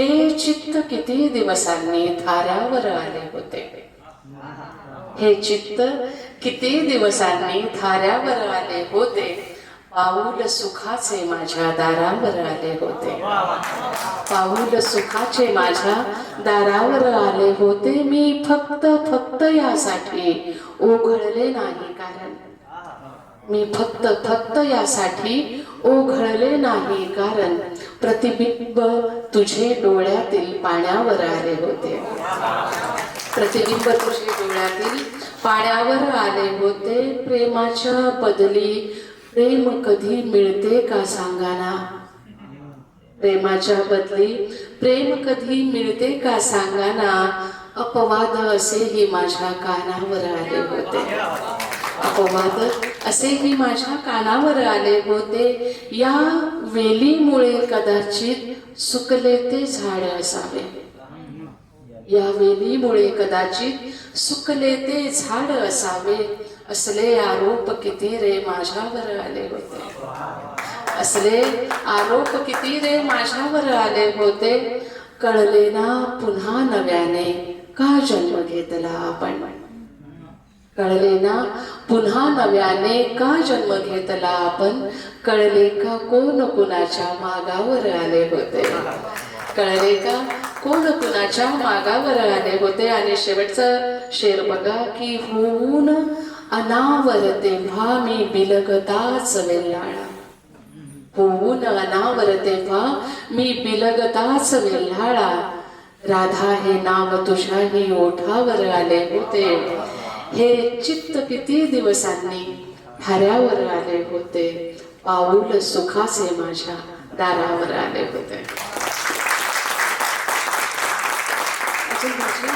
हे चित्त किती दिवसांनी थाऱ्यावर आले होते. हे चित्त किती दिवसांनी थाऱ्यावर आले होते. पाऊल सुखाचे माझ्या दारावर आले होते. पाऊल सुखाचे माझ्या दारावर आले होते. मी फक्त फक्त यासाठी ओघळले नाही कारण मी फक्त फक्त यासाठी ओघळले नाही कारण प्रतिबिंब तुझे डोळ्यातील पाण्यावर आले होते. प्रतिबिंब तुझे डोळ्यातील पाण्यावर आले होते. प्रेमाच्या बदली प्रेम कधी मिळते का सांगाना? प्रेमाच्या बदली प्रेम कधी मिळते का सांगाना? अपवाद असेही माझ्या कानावर आले होते. अपवाद असेही माझ्या कानावर आले होते. या वेलीमुळे कदाचित सुकले ते झाड असावे. या वेलीमुळे कदाचित सुकले ते झाड असावे. असले आरोप किती रे माझ्यावर आले होते. असले आरोप किती रे माझ्यावर आले होते. कळले ना पुन्हा नव्याने का जन्म घेतला आपण? कळले ना? पुन्हा नव्याने का जन्म घेतला आपण? कळले का कोण कुणाच्या मागावर आले होते? कळले का कोण कुणाच्या मागावर आले होते? आणि शेवटचं शेर बघा की होऊन अनावर तेव्हा मी बिलगताच वेल्हाळा. होऊन अनावर तेव्हा मी बिलगताच वेल्हाळा. राधा हे नाव तुझ्याही ओठावर आले होते. हे चित्त किती दिवसांनी हऱ्यावर आले होते. पाऊल सुखाचे माझ्या दारावर आले होते. अजून